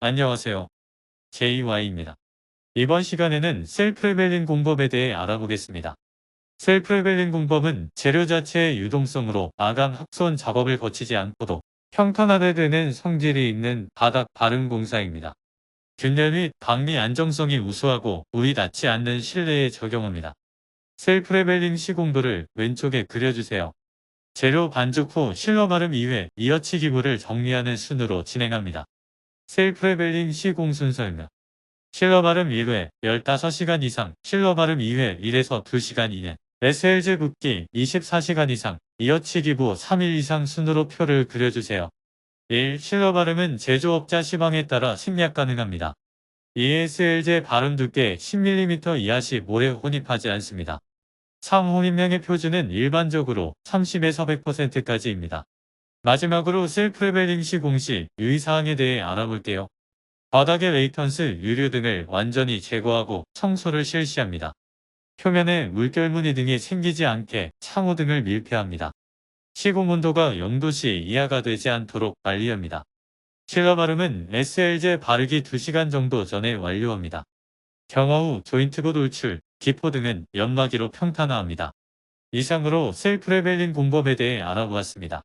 안녕하세요. JY입니다. 이번 시간에는 셀프 레벨링 공법에 대해 알아보겠습니다. 셀프 레벨링 공법은 재료 자체의 유동성으로 아강 확손 작업을 거치지 않고도 평탄하게 되는 성질이 있는 바닥 바른 공사입니다. 균열 및 방리 안정성이 우수하고 물이 닿지 않는 실내에 적용합니다. 셀프 레벨링 시공도를 왼쪽에 그려주세요. 재료 반죽 후 실러 바름 이후에 이어치 기부를 정리하는 순으로 진행합니다. 셀프 레벨링 시공 순서입니다. 실러 바름 1회 15시간 이상, 실러 바름 2회 1에서 2시간 이내, SLG 붓기 24시간 이상, 이어치 기 부 3일 이상 순으로 표를 그려주세요. 1. 실러 바름은 제조업자 시방에 따라 생략 가능합니다. ESLJ 바름 두께 10mm 이하 시 모래 혼입하지 않습니다. 3. 혼입량의 표준은 일반적으로 30에서 100%까지입니다. 마지막으로 셀프 레벨링 시공 시 유의사항에 대해 알아볼게요. 바닥의 레이턴스, 유류 등을 완전히 제거하고 청소를 실시합니다. 표면에 물결 무늬 등이 생기지 않게 창호 등을 밀폐합니다. 시공 온도가 0도씨 이하가 되지 않도록 관리합니다. 실러 바름은 SL제 바르기 2시간 정도 전에 완료합니다. 경화 후 조인트고 돌출, 기포 등은 연마기로 평탄화합니다. 이상으로 셀프 레벨링 공법에 대해 알아보았습니다.